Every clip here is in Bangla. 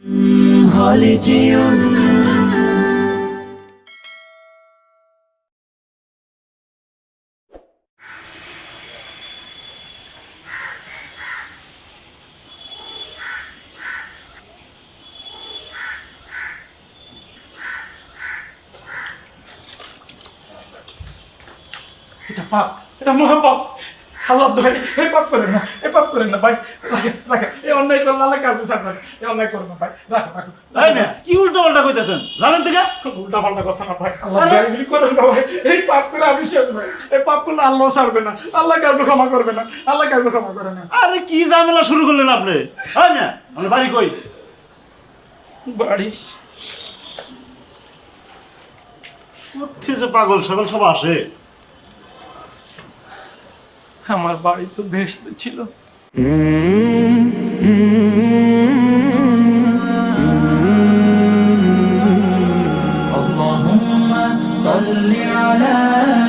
حال Pak, kita mau apa? আল্লাহ দোহাই এই পাপ করেন না এই পাপ করেন না ভাই রাখেন এই অন্যায় করলে আল্লাহ কাউকে ছাড়বেন না। এই অন্যায় করেন না ভাই রাখো রাখো তাই না কি উল্টো পাল্টা কইতেছেন? জানেন থেকে উল্টা পাল্টা কথা না ভাই আল্লাহ করেন না ভাই এই পাপ করে আমি শেষ ভাই। এই পাপ করলে আল্লাহ ছাড়বে না আল্লাহ কাউকে ক্ষমা করবে না আল্লাহ কাউকে ক্ষমা করে না। আরে কি ঝামেলা শুরু করলেন আপনি? তাই না আমি বাড়ি কই? বাড়ি। কোথেকে যে পাগল ছাগল সব আসে। আমার বাড়ি তো ভেস্ত ছিল اللهم صل على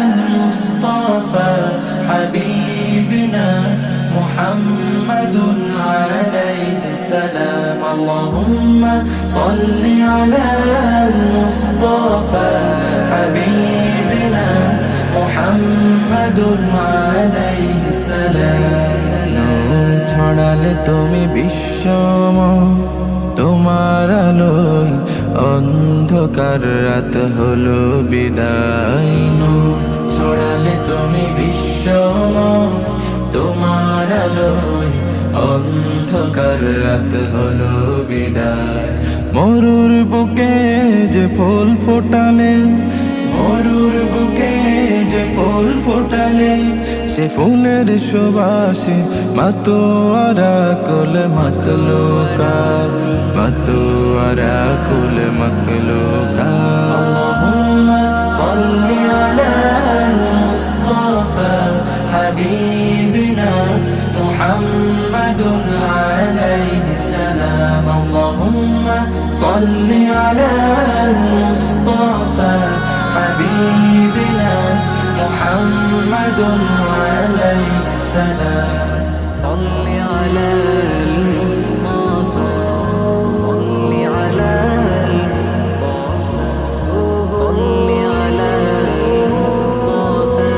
المصطفى حبيبنا محمد عليه السلام اللهم صل على المصطفى حبيبنا মোহাম্মদ ছড়ালে তুমি বিশ্বম তোমার আলোয় অন্ধকার রাত হলো বিদায় নূর। ছড়ালে তুমি বিশ্বম তোমার আলোয় অন্ধকার রাত হলো বিদায়। মরুর বুকে যে ফুল ফোটালে মরুর বুকে যে ফুল ফোটালে সে ফুলের সুবাসে মাতোয়ারা কুল মখলু কার মাতোয়ারা কুল মখলু اللهم صل على المصطفى حبيبنا محمد عليه السلام اللهم صل على المصطفى حبيبنا محمد عليه السلام صل على المصطفى صل على المصطفى صل على المصطفى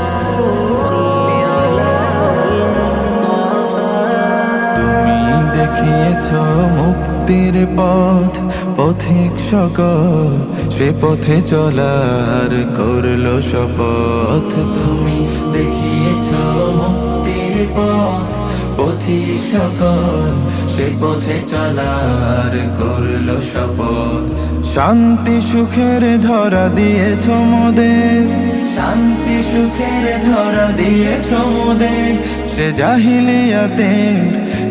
صل على المصطفى তুমি দেখিয়েছ মুক্তির পথ পথিক সকল, সে পথে চলার করল শপথ। তুমি দেখিয়েছ মুক্তির পথ, পথিক সকল, সে পথে চলার করল শপথ। শান্তি সুখের ধরা দিয়েছ মোদের, শান্তি সুখের ধরা দিয়েছ মোদের। সে জাহিলিয়াতের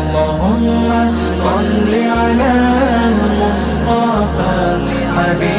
اللهم صل على المصطفى حبيبنا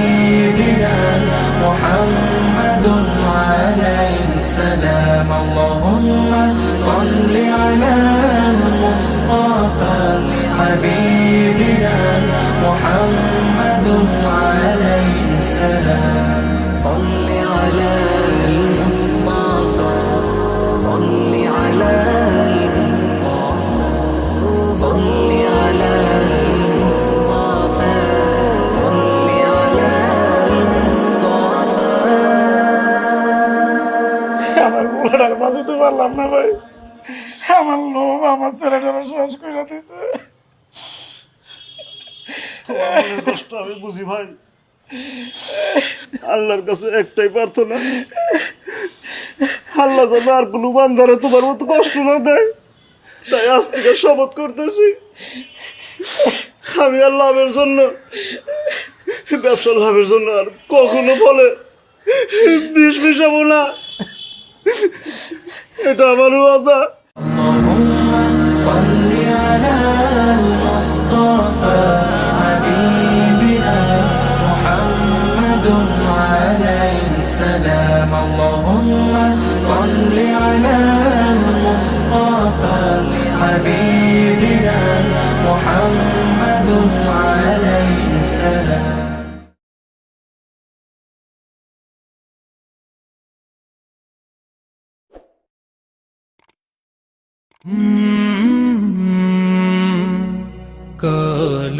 বাঁচাতে পারলাম না ভাই। আমার লোভ আমার ছেলেটার শেষ করে দিছে। আমি বুঝি ভাই। আল্লাহর কাছে একটাই প্রার্থনা। আল্লাহ যেন আর কোনো বান্ধারে তোমার মতো কষ্ট না দেয়। তাই আজ থেকে শপথ করতেছি। আমি আর লাভের জন্য ব্যবসা লাভের জন্য আর কখনো ফলে বিষ মিশাবো না। এটা আমার ওয়াদা اللهم صل على المصطفى حبيبنا محمد কাল